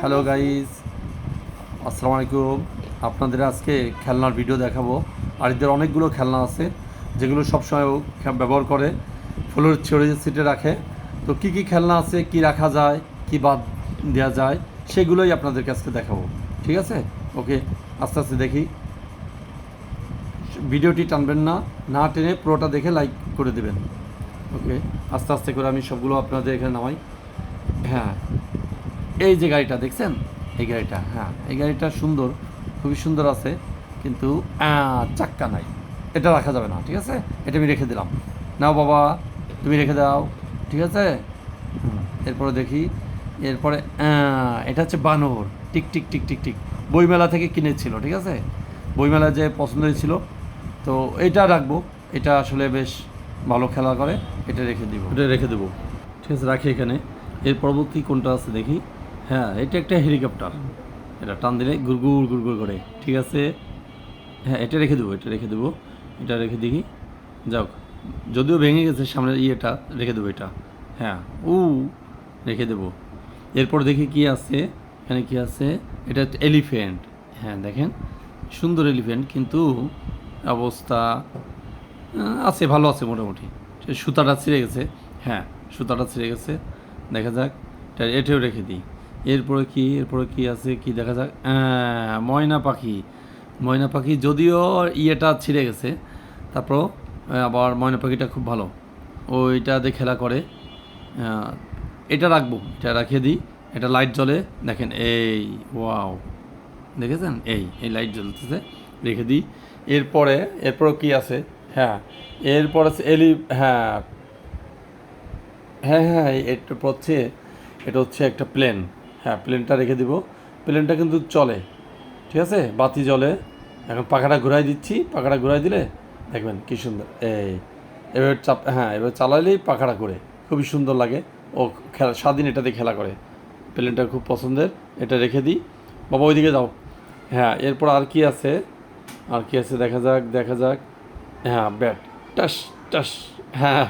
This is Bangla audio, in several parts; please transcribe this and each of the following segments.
হ্যালো গাইস আসসালামু আলাইকুম আপনাদের আজকে খেলনার ভিডিও দেখাবো। আর এদের অনেকগুলো খেলনা আছে, যেগুলো সবসময় ব্যবহার করে। ফুলের ছড়িয়ে সিটে রাখে। তো কি কি খেলনা আছে, কি রাখা যায়, কি বাদ দেওয়া যায়, সেগুলোই আপনাদেরকে আজকে দেখাবো। ঠিক আছে? ওকে, আস্তে আস্তে দেখি। ভিডিওটি টানবেন না না টেনে পুরোটা দেখে লাইক করে দেবেন। ওকে, আস্তে আস্তে করে আমি সবগুলো আপনাদের এখানে নামাই। হ্যাঁ। এই যে গাড়িটা দেখছেন? এই গাড়িটা হ্যাঁ এই গাড়িটা সুন্দর, খুবই সুন্দর আছে, কিন্তু চাক্কা নাই। এটা রাখা যাবে না, ঠিক আছে? এটা আমি রেখে দিলাম। নাও বাবা, তুমি রেখে দাও, ঠিক আছে? এরপরে দেখি, এরপরে এটা হচ্ছে বানর, tick tick tick tick tick. বইমেলা থেকে কিনেছিল, ঠিক আছে? বইমেলা যে পছন্দ হয়েছিল, তো এটা রাখব। এটা আসলে বেশ ভালো খেলা করে, এটা রেখে দিব। এটা রেখে দেবো। ঠিক আছে, রাখি এখানে। এর পরবর্তী কোনটা আছে দেখি। হ্যাঁ এটা একটা হেলিকপ্টার। এটা টান দিলে গুড়গুড় গুড়গুড় করে। ঠিক আছে? হ্যাঁ এটা রেখে দেবো, এটা রেখে দেবো। এটা রেখে দেখি। যাক, যদিও ভেঙে গেছে সামনের ইয়েটা, রেখে দেবো এটা। হ্যাঁ উ, রেখে দেবো। এরপর দেখি কি আছে, এখানে কি আছে? এটা এলিফ্যান্ট। হ্যাঁ দেখেন, সুন্দর এলিফ্যান্ট, কিন্তু অবস্থা আছে, ভালো আছে মোটামুটি। সুতাটা ছিঁড়ে গেছে। হ্যাঁ সুতাটা ছিঁড়ে গেছে। দেখা যাক, এটা এটাও রেখে দিই। এরপরে কি এরপরে কি আছে, কি দেখা যাক? ময়না পাখি। ময়না পাখি যদিও ইয়েটা ছিঁড়ে গেছে তারপর আবার ময়না পাখিটা খুব ভালো। ওইটা দিয়ে খেলা করে। এটা রাখব, এটা রাখিয়ে দিই। এটা লাইট জ্বলে, দেখেন, এই ওয়াও দেখেছেন? এই এই লাইট জ্বলতেছে, রেখে দিই। এরপরে এরপরে কি আছে? হ্যাঁ এরপর আছে এলি হ্যাঁ। হ্যাঁ হ্যাঁ এটা হচ্ছে এটা হচ্ছে একটা প্লেন হ্যাঁ প্লেনটা রেখে দিব। প্লেনটা কিন্তু চলে, ঠিক আছে? বাতি জ্বলে। এখন পাখাটা ঘুরাই দিচ্ছি। পাখাটা ঘুরাই দিলে দেখবেন কি সুন্দর। এই এবার চাপ হ্যাঁ এবার চালাইলেই পাখাটা করে খুবই সুন্দর লাগে। ও খেলা স্বাধীন এটাতে খেলা করে। প্লেনটা খুব পছন্দের। এটা রেখে দিই। বাবা, ওইদিকে যাও। হ্যাঁ এরপর আর কি আছে? আর কি আছে? দেখা যাক দেখা যাক। হ্যাঁ ব্যাট। টাস টাস। হ্যাঁ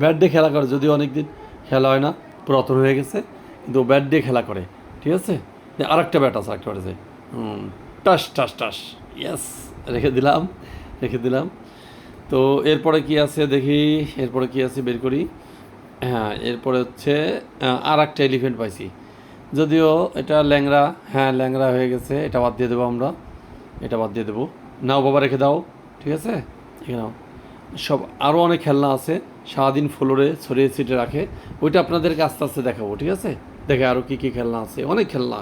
ব্যাট দিয়ে খেলা করে। যদিও অনেক দিন খেলা হয় না, পুরাতন হয়ে গেছে। কিন্তু ব্যাট দিয়ে খেলা করে, ঠিক আছে? আর একটা ব্যাট আছে একটা ব্যাট আছে। টাস টাস টাস। ইয়েস রেখে দিলাম রেখে দিলাম। তো এরপরে কি আছে দেখি, এরপরে কি আছে বের করি? হ্যাঁ এরপরে হচ্ছে আর একটা এলিফেন্ট পাইছি। যদিও এটা ল্যাংড়া হ্যাঁ ল্যাংড়া হয়ে গেছে, এটা বাদ দিয়ে দেবো আমরা। এটা বাদ দিয়ে দেবো। নাও বাবা, রেখে দাও, ঠিক আছে? রেখে নাও। সব আরও অনেক খেলনা আছে, সারাদিন ফ্লোরে ছড়িয়ে ছিটে রাখে। ওইটা আপনাদেরকে আস্তে আস্তে দেখাবো, ঠিক আছে? দেখে আরও কী কী খেলনা আছে, অনেক খেলনা।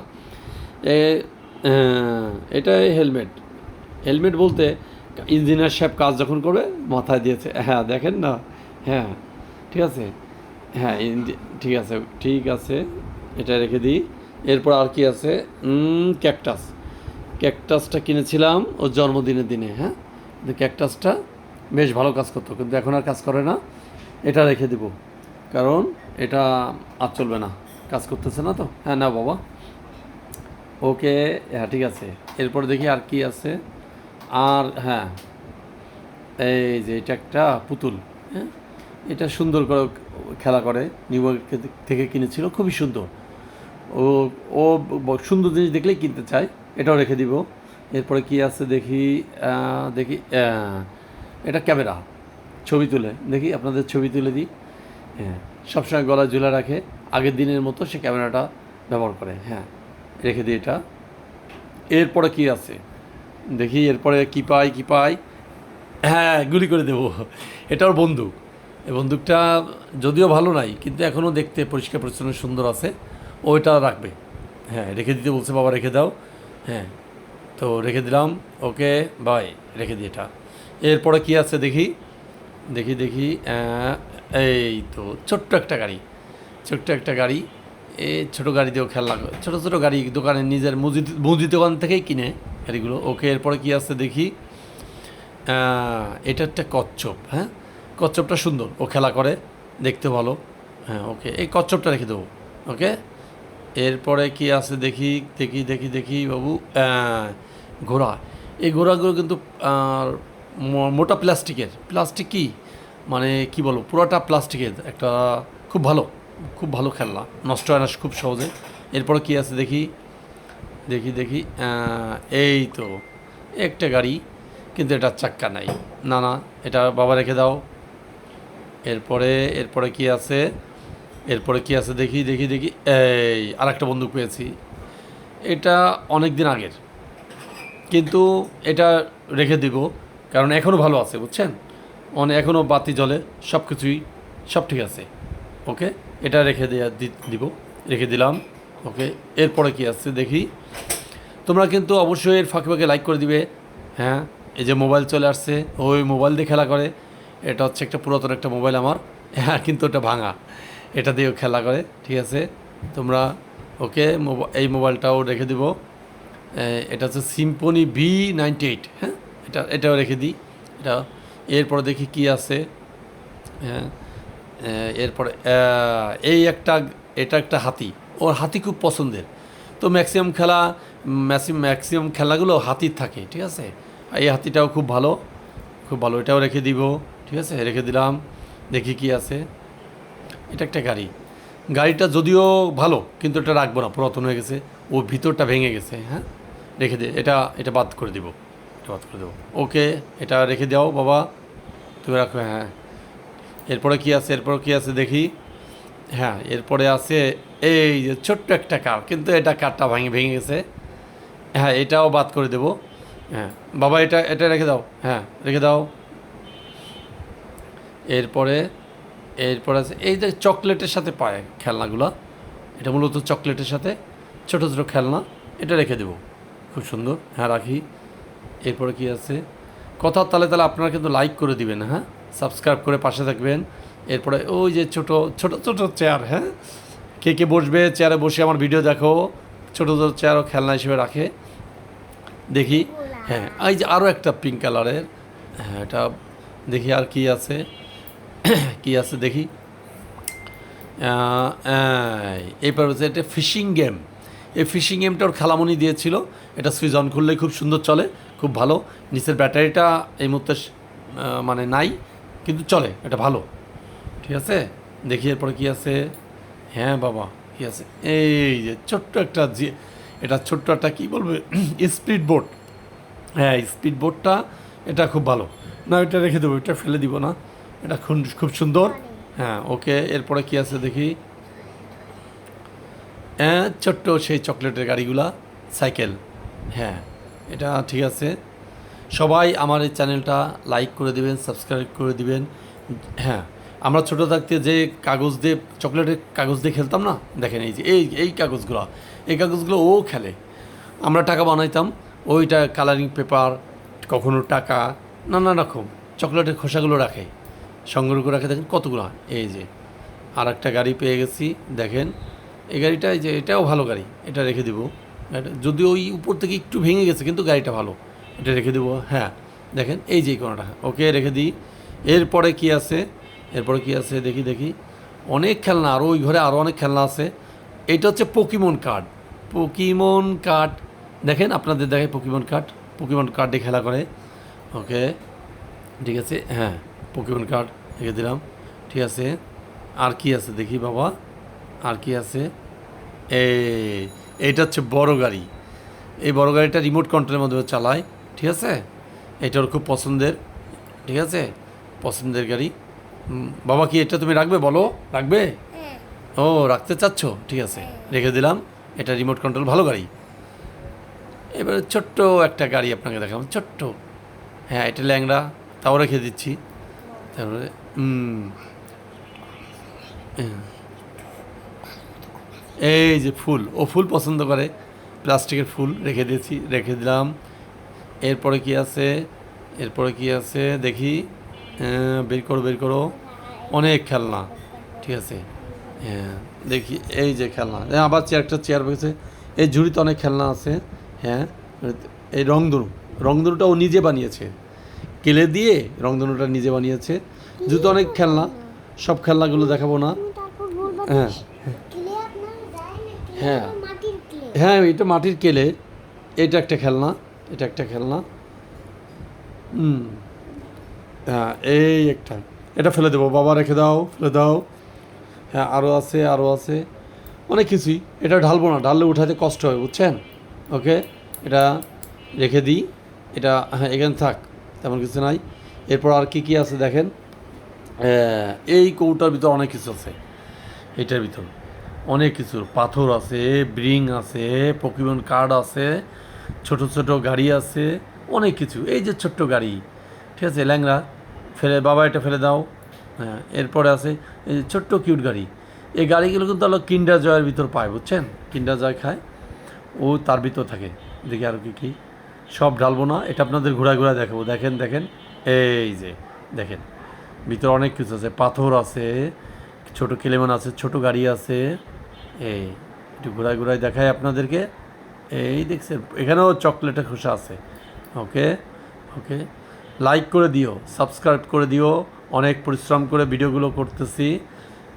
এটা হেলমেট। হেলমেট বলতে ইঞ্জিনিয়ার সাহেব কাজ যখন করবে, মাথায় দিয়েছে হ্যাঁ দেখেন না হ্যাঁ ঠিক আছে হ্যাঁ ঠিক আছে ঠিক আছে এটা রেখে দিই। এরপর আর কি আছে? ক্যাকটাস ক্যাকটাসটা কিনেছিলাম ওর জন্মদিনের দিনে হ্যাঁ? ক্যাকটাসটা বেশ ভালো কাজ করতো, কিন্তু এখন আর কাজ করে না। এটা রেখে দেব, কারণ এটা আর চলবে না। কাজ করতেছে না তো? হ্যাঁ না বাবা। ওকে হ্যাঁ ঠিক আছে। এরপর দেখি আর কি আছে। আর হ্যাঁ এই যে এটা একটা পুতুল হ্যাঁ? এটা সুন্দর করে খেলা করে। নিউ ইয়র্ক থেকে কিনেছিল, খুবই সুন্দর। ও ও সুন্দর জিনিস দেখলেই কিনতে চায়। এটাও রেখে দিব। এরপরে কি আছে দেখি দেখি এটা ক্যামেরা, ছবি তুলে। দেখি আপনাদের ছবি তুলে দিই। হ্যাঁ সবসময় গলায় ঝুলে রাখে। আগের দিনের মতো সে ক্যামেরাটা ব্যবহার করে হ্যাঁ রেখে দিই এটা। এরপরে কি আছে? দেখি, এরপরে কি পাই কি পাই? হ্যাঁ গুলি করে দেবো। এটা ওর বন্দুক। এই বন্দুকটা যদিও ভালো নাই, কিন্তু এখনও দেখতে পরিষ্কার, পরিচ্ছন্ন, সুন্দর আছে। ও এটা রাখবে। হ্যাঁ রেখে দিতে বলছে, বাবা, রেখে দাও। হ্যাঁ তো রেখে দিলাম। ওকে, বাই, রেখে দিই এটা। এরপরে কি আছে দেখি? দেখি দেখি এই তো, ছোট্ট একটা গাড়ি। ছোট্ট একটা গাড়ি। এ ছোটো গাড়ি দিয়েও খেলা ছোটো ছোটো গাড়ি দোকানে নিজের মুদি মুদি দোকান থেকেই কিনে গাড়িগুলো। ওকে, এরপরে কি আছে দেখি? এটা একটা কচ্ছপ হ্যাঁ? কচ্ছপটা সুন্দর। ও খেলা করে, দেখতে ভালো। হ্যাঁ ওকে, এই কচ্ছপটা রেখে দেবো, ওকে? এরপরে কি আছে দেখি দেখি দেখি দেখি বাবু ঘোড়া। এই ঘোড়াগুলো কিন্তু মোটা প্লাস্টিকের। প্লাস্টিক কি? মানে কি বলব? পুরোটা প্লাস্টিকের। একটা খুব ভালো। খুব ভালো খেলনা। নষ্ট হয় না খুব সহজে। এরপরে কি আছে দেখি? দেখি দেখি এই তো। একটা গাড়ি, কিন্তু এটা চাক্কা নাই। না না, এটা বাবা রেখে দাও। এরপরে এরপরে কি আছে? এরপরে কি আছে দেখি দেখি দেখি, এই আর একটা বন্দুক পেয়েছি। এটা অনেক দিন আগের। কিন্তু এটা রেখে দিব, কারণ এখনও ভালো আছে, বুঝছেন? মানে এখনও বাতি জ্বলে সব কিছুই সব ঠিক আছে। ওকে? এটা রেখে দেওয়া দিব, রেখে দিলাম ওকে এরপরে কি আসছে দেখি। তোমরা কিন্তু অবশ্যই এর ফাঁকে ফাঁকে লাইক করে দিবে। হ্যাঁ এই যে মোবাইল চলে আসছে, ওই মোবাইল দিয়ে খেলা করে। এটা হচ্ছে একটা পুরাতন একটা মোবাইল আমার হ্যাঁ কিন্তু ওটা ভাঙা। এটা দিয়েও খেলা করে, ঠিক আছে? তোমরা ওকে এই মোবাইলটাও রেখে দিব। এটা হচ্ছে সিম্পনি বি নাইনটি এইট হ্যাঁ? এটা, এটাও রেখে দিই। এটা, এরপরে দেখি কি আছে। হ্যাঁ এরপরে এই একটা, এটা একটা হাতি। ওর হাতি খুব পছন্দের। তো ম্যাক্সিমাম খেলা ম্যাক্সিম ম্যাক্সিমাম খেলাগুলো হাতির থাকে, ঠিক আছে? এই হাতিটাও খুব ভালো খুব ভালো। এটাও রেখে দিব, ঠিক আছে? রেখে দিলাম, দেখি কি আছে। এটা একটা গাড়ি। গাড়িটা যদিও ভালো, কিন্তু এটা রাখব না, পুরাতন হয়ে গেছে। ও ভিতরটা ভেঙে গেছে হ্যাঁ? রেখে দে, এটা এটা বাদ করে দিব, এটা বাদ করে দেবো। ওকে, এটা রেখে দাও, বাবা। তুমি রাখো হ্যাঁ। এরপরে কি আছে? এরপরে কি আছে দেখি? হ্যাঁ এরপরে আছে এই যে ছোট্ট একটা কার, কিন্তু এটা কারটা ভেঙে ভেঙে গেছে। হ্যাঁ এটাও বাদ করে দেবো। হ্যাঁ বাবা, এটা এটা রেখে দাও। হ্যাঁ রেখে দাও। এরপরে এরপরে আছে, এই যে চকলেটের সাথে পায় খেলনাগুলো, এটা মূলত চকলেটের সাথে, ছোট ছোট খেলনা, এটা রেখে দেবো। খুব সুন্দর। হ্যাঁ রাখি। এরপরে কি আছে? কথার তালে তাহলে আপনারা কিন্তু লাইক করে দিবেন হ্যাঁ? সাবস্ক্রাইব করে পাশে থাকবেন। এরপরে ওই যে ছোট ছোট ছোট চেয়ার হ্যাঁ? কে কে বসবে চেয়ারে বসে আমার ভিডিও দেখো। ছোট ছোট চেয়ারও খেলনা হিসেবে রাখে। দেখি হ্যাঁ এই যে আরও একটা পিঙ্ক কালারের হ্যাঁ এটা দেখি আর কি আছে। কি আছে দেখি। এই, হচ্ছে এটা ফিশিং গেম এই ফিশিং গেমটা ওর খেলামনি দিয়েছিল। এটা সুইচ অন করলে খুব সুন্দর চলে খুব ভালো। নিচের ব্যাটারিটা এই মুহূর্তে মানে নাই। কিন্তু চলে, এটা ভালো। ঠিক আছে? দেখি এরপরে কী আছে? হ্যাঁ বাবা, কি আছে? এই যে ছোট্ট একটা যে এটা ছোট্ট একটা কী বলবে? Speed boat. হ্যাঁ স্পিড বোটটা, এটা খুব ভালো। না, এটা রেখে দেবো, এটা ফেলে দিব না। এটা খুব খুব সুন্দর। হ্যাঁ ওকে, এরপরে কি আছে দেখি? হ্যাঁ ছোট্ট সেই চকলেটের গাড়িগুলা, সাইকেল। হ্যাঁ এটা ঠিক আছে। সবাই আমার এই চ্যানেলটা লাইক করে দিবেন, সাবস্ক্রাইব করে দিবেন। হ্যাঁ আমরা ছোটো থাকতে যে কাগজ দিয়ে, চকলেটের কাগজ দিয়ে খেলতাম না? দেখেন এই যে, এই এই কাগজগুলো এই কাগজগুলো ও খেলে। আমরা টাকা বানাইতাম, ওইটা কালারিং পেপার কখনো টাকা, নানা রকম, চকলেটের খোসাগুলো রাখে। সংগ্রহ করে রাখে, দেখেন কতগুলো, এই যে। আর একটা গাড়ি পেয়ে গেছি, দেখেন। এই গাড়িটা এই যে, এটাও ভালো গাড়ি, এটা রেখে দিব। যদিও ওই উপর থেকে একটু ভেঙে গেছে, কিন্তু গাড়িটা ভালো। এটা রেখে দেবো হ্যাঁ। দেখেন, এই যে কোনোটা, ওকে রেখে দিই। এরপরে কি আছে? এরপরে কি আছে? দেখি দেখি। অনেক খেলনা আরও ওই ঘরে আরও অনেক খেলনা আছে। এটা হচ্ছে পকিমন কার্ড পকিমন কার্ড দেখেন, আপনাদের দেখে পকিমন কার্ড পকিমন কার্ডে খেলা করে। ওকে, ঠিক আছে হ্যাঁ পকিমন কার্ড রেখে দিলাম। ঠিক আছে, আর কি আছে দেখি বাবা? আর কি আছে? এই, এইটা হচ্ছে বড় গাড়ি। এই বড় গাড়িটা রিমোট কন্ট্রোলের মাধ্যমে চালায়। ঠিক আছে? এটা ওর খুব পছন্দের ঠিক আছে? পছন্দের গাড়ি। বাবা কি এটা তুমি রাখবে বলো? রাখবে? ও রাখতে চাচ্ছ? ঠিক আছে রেখে দিলাম। এটা রিমোট কন্ট্রোল ভালো গাড়ি। এবারে ছোট্ট একটা গাড়ি আপনাকে দেখাবো ছোট্ট। হ্যাঁ এটা ল্যাংড়া তাও রেখে দিচ্ছি। তারপরে হ্যাঁ। এই যে ফুল ও ফুল পছন্দ করে। প্লাস্টিকের ফুল রেখে দিয়েছি রেখে দিলাম। এরপরে কি আছে? এরপরে কি আছে? দেখি। বের করো বের করো। অনেক খেলনা। ঠিক আছে। হ্যাঁ দেখি। এই যে খেলনা। এই আবার চেয়ারটা চেয়ার পেয়েছে এই ঝুড়িতে অনেক খেলনা আছে। হ্যাঁ এই রংধনু। রংধনুটা ও নিজে বানিয়েছে। কেলে দিয়ে রংধনুটা নিজে বানিয়েছে। জুতো অনেক খেলনা। সব খেলনাগুলো দেখাবো না। হ্যাঁ। হ্যাঁ। হ্যাঁ এটা মাটির কেলে। এটা একটা খেলনা। এটা একটা খেলনা। হুম। হ্যাঁ এই একটা। এটা ফেলে দেবো, বাবা রেখে দাও, ফেলে দাও। হ্যাঁ আরও আছে আরও আছে। অনেক কিছুই। এটা ঢালবো না, ঢাললে উঠাতে কষ্ট হয়, বুঝছেন? ওকে? এটা রেখে দিই। এটা হ্যাঁ এখানে থাক, তেমন কিছু নাই। এরপর আর কি কি আছে দেখেন? এই কৌটার ভিতর অনেক কিছু আছে। এটার ভিতর। অনেক কিছু। পাথর আছে, ব্রিং আছে পকিমন কার্ড আছে। ছোট ছোট গাড়ি আছে, অনেক কিছু। এই যে ছোট্ট গাড়ি, ঠিক আছে ল্যাংরা ফেলে, বাবা এটা ফেলে দাও। হ্যাঁ এরপরে আছে, এই যে ছোট্ট কিউট গাড়ি। এই গাড়িগুলো কিন্তু হলো কিন্ডার জয়ের ভিতর পায়, বুঝছেন? কিন্ডার জয় খায়, ও তার ভিতর থাকে। দেখি আর কি কি। সব ঢালবো না, এটা আপনাদের ঘোরা ঘোরা দেখাবো। দেখেন দেখেন, এই যে, দেখেন। ভিতরে অনেক কিছু আছে, পাথর আছে, ছোট কেলেমন আছে, ছোট গাড়ি আছে। এই, একটু ঘোরায় ঘোরায় দেখায় আপনাদেরকে। এই দেখছেন, এখানেও চকলেটের খোসা আছে। ওকে ওকে লাইক করে দিও সাবস্ক্রাইব করে দিও, অনেক পরিশ্রম করে ভিডিওগুলো করতেছি।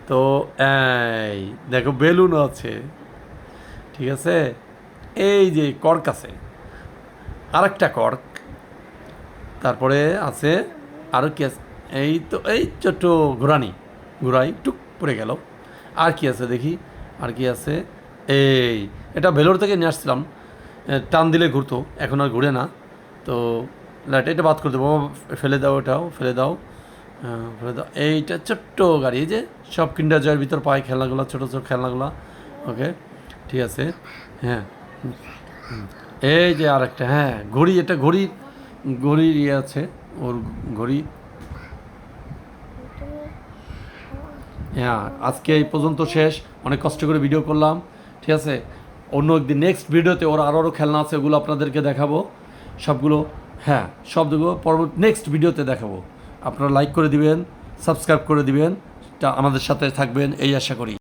তো, এই, দেখো, বেলুন আছে। ঠিক আছে? এই যে কর্ক আছে। আরেকটা কর্ক তারপরে আছে আরও কি আছে? এই তো, এই ছোট্ট ঘোরানি, ঘোরাই, টুক, পড়ে গেল। আর কি আছে দেখি? আর কি আছে? এই এটা ভেলোর থেকে নিয়ে আসছিলাম। টান দিলে ঘুরতো এখন আর ঘুরে না। তো লাইট এটা বাদ করে দেবো। বাবা, ফেলে দাও এটাও ফেলে দাও। ফেলে দাও। এইটা ছোট্ট গাড়ি যে সব কিন্ডার জয়ের ভিতর পায় খেলনাগুলো ছোটো ছোটো খেলনাগুলো। ওকে ঠিক আছে। হ্যাঁ। এই যে আর একটা হ্যাঁ ঘড়ি এটা ঘড়ি ঘড়ির ইয়ে আছে ওর ঘড়ি। হ্যাঁ আজকে এই পর্যন্ত শেষ। অনেক কষ্ট করে ভিডিও করলাম। ঠিক আছে? অন্য একদিন নেক্সট ভিডিওতে ওর আরও আরও খেলনা আছে ওগুলো আপনাদেরকে দেখাবো। সবগুলো হ্যাঁ সব দেখব পরবর্তী নেক্সট ভিডিওতে দেখাবো। আপনারা লাইক করে দিবেন সাবস্ক্রাইব করে দিবেন। আমাদের সাথে থাকবেন, এই আশা করি।